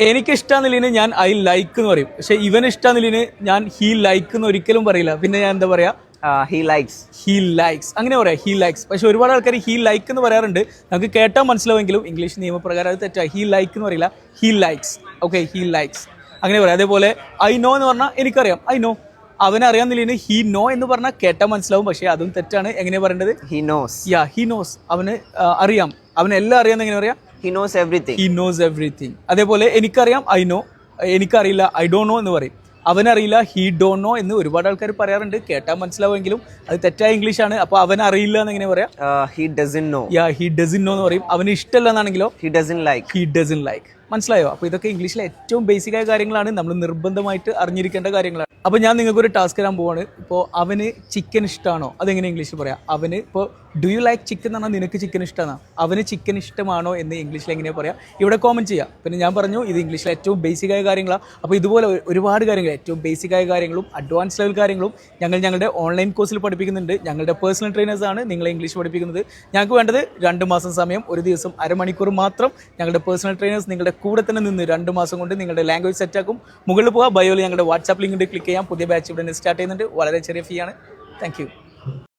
എനിക്ക് ഇഷ്ടാന്നില്ലിന് ഞാൻ I like എന്ന് പറയും. പക്ഷെ ഇവൻ ഇഷ്ടാന്നില്ലിന് ഞാൻ ഹീ ലൈക്ക് എന്ന് ഒരിക്കലും പറയില്ല. പിന്നെ ഞാൻ എന്താ പറയാ? He likes. He likes. അങ്ങനെ പറയാം ഹീ ലൈക്സ്. പക്ഷെ ഒരുപാട് ആൾക്കാർ ഹീ ലൈക്ക് എന്ന് പറയാറുണ്ട്. നമുക്ക് കേട്ടാൽ മനസ്സിലാവെങ്കിലും ഇംഗ്ലീഷ് നിയമപ്രകാരം അത് തെറ്റാ. ഹീ ലൈക്ക് എന്ന് പറയില്ല. He likes. Okay he likes. അങ്ങനെ പറയാം. അതേപോലെ ഐ നോ എന്ന് പറഞ്ഞാൽ എനിക്കറിയാം. I know. അവനറിയാൻ അറിയാന്നില്ലിന് ഹീ നോ എന്ന് പറഞ്ഞാൽ കേട്ടാൽ മനസ്സിലാവും. പക്ഷേ അതും തെറ്റാണ്. എങ്ങനെ പറയേണ്ടത്? He knows. Yeah he knows. അവന് അറിയാം. അവനെല്ലാം അറിയാമെന്ന് എങ്ങനെ പറയാം? He knows everything he knows everything അതേപോലെ എനിക്കറിയാം ഐ നോ എനിക്കറിയില്ല ഐ ഡോ നോ എന്ന് പറയും. അവനറിയില്ല ഹീ ഡോ നോ എന്ന് ഒരുപാട് ആൾക്കാർ പറയാറുണ്ട്. കേട്ടാൽ മനസ്സിലാവുമെങ്കിലും അത് തെറ്റായ ഇംഗ്ലീഷാണ് അപ്പോൾ അവൻ അറിയില്ല എന്ന് എങ്ങനെ പറയാം he doesn't know yeah he doesn't know എന്ന് പറയും. അവന് ഇഷ്ടമല്ല എന്നാണെങ്കിലോ? He doesn't like he doesn't like മനസ്സിലായോ? അപ്പോൾ ഇതൊക്കെ ഇംഗ്ലീഷിലെ ഏറ്റവും ബേസിക് ആയ കാര്യങ്ങളാണ്. നമ്മൾ നിർബന്ധമായിട്ട് അറിഞ്ഞിരിക്കേണ്ട കാര്യങ്ങളാണ്. അപ്പോൾ ഞാൻ നിങ്ങൾക്ക് ഒരു ടാസ്ക് തരാൻ പോവാണ്. ഇപ്പോൾ അവന് ചിക്കൻ ഇഷ്ടമാണോ അതെങ്ങനെ ഇംഗ്ലീഷിൽ പറയാം? അവന് ഇപ്പോൾ ഡു യു ലൈക്ക് ചിക്കൻ എന്ന് പറഞ്ഞാൽ നിനക്ക് ചിക്കൻ ഇഷ്ടമാണോ അവന് ചിക്കൻ ഇഷ്ടമാണോ എന്ന് ഇംഗ്ലീഷിൽ എങ്ങനെയാണ് പറയാം? ഇവിടെ കോമന്റ് ചെയ്യാം. പിന്നെ ഞാൻ പറഞ്ഞു ഇത് ഇംഗ്ലീഷിലെ ഏറ്റവും ബേസിക് ആയ കാര്യങ്ങളാണ് അപ്പോൾ ഇതുപോലെ ഒരുപാട് കാര്യങ്ങൾ. ഏറ്റവും ബേസിക് ആയ കാര്യങ്ങളും അഡ്വാൻസ് ലെവൽ കാര്യങ്ങളും ഞങ്ങൾ ഞങ്ങളുടെ ഓൺലൈൻ കോഴ്സിൽ പഠിപ്പിക്കുന്നുണ്ട്. ഞങ്ങളുടെ പേഴ്സണൽ ട്രെയിനേഴ്സ് ആണ് നിങ്ങളെ ഇംഗ്ലീഷ് പഠിപ്പിക്കുന്നത്. ഞങ്ങൾക്ക് വേണ്ടത് രണ്ട് മാസം സമയം ഒരു ദിവസം അരമണിക്കൂർ മാത്രം ഞങ്ങളുടെ പേഴ്സണൽ ട്രെയിനേഴ്സ് നിങ്ങളുടെ കൂടെ തന്നെ നിന്ന് രണ്ട് മാസം കൊണ്ട് നിങ്ങളുടെ ലാംഗ്വേജ് സെറ്റാക്കും മുകളിൽ പോകാം. ബയോയിൽ ഞങ്ങളുടെ വാട്സാപ്പ് ലിങ്ക് ക്ലിക്ക് ചെയ്യാം. പുതിയ ബാച്ച് ഇവിടെ സ്റ്റാർട്ട് ചെയ്യുന്നുണ്ട്. വളരെ ചെറിയ ഫീ ആണ്. താങ്ക്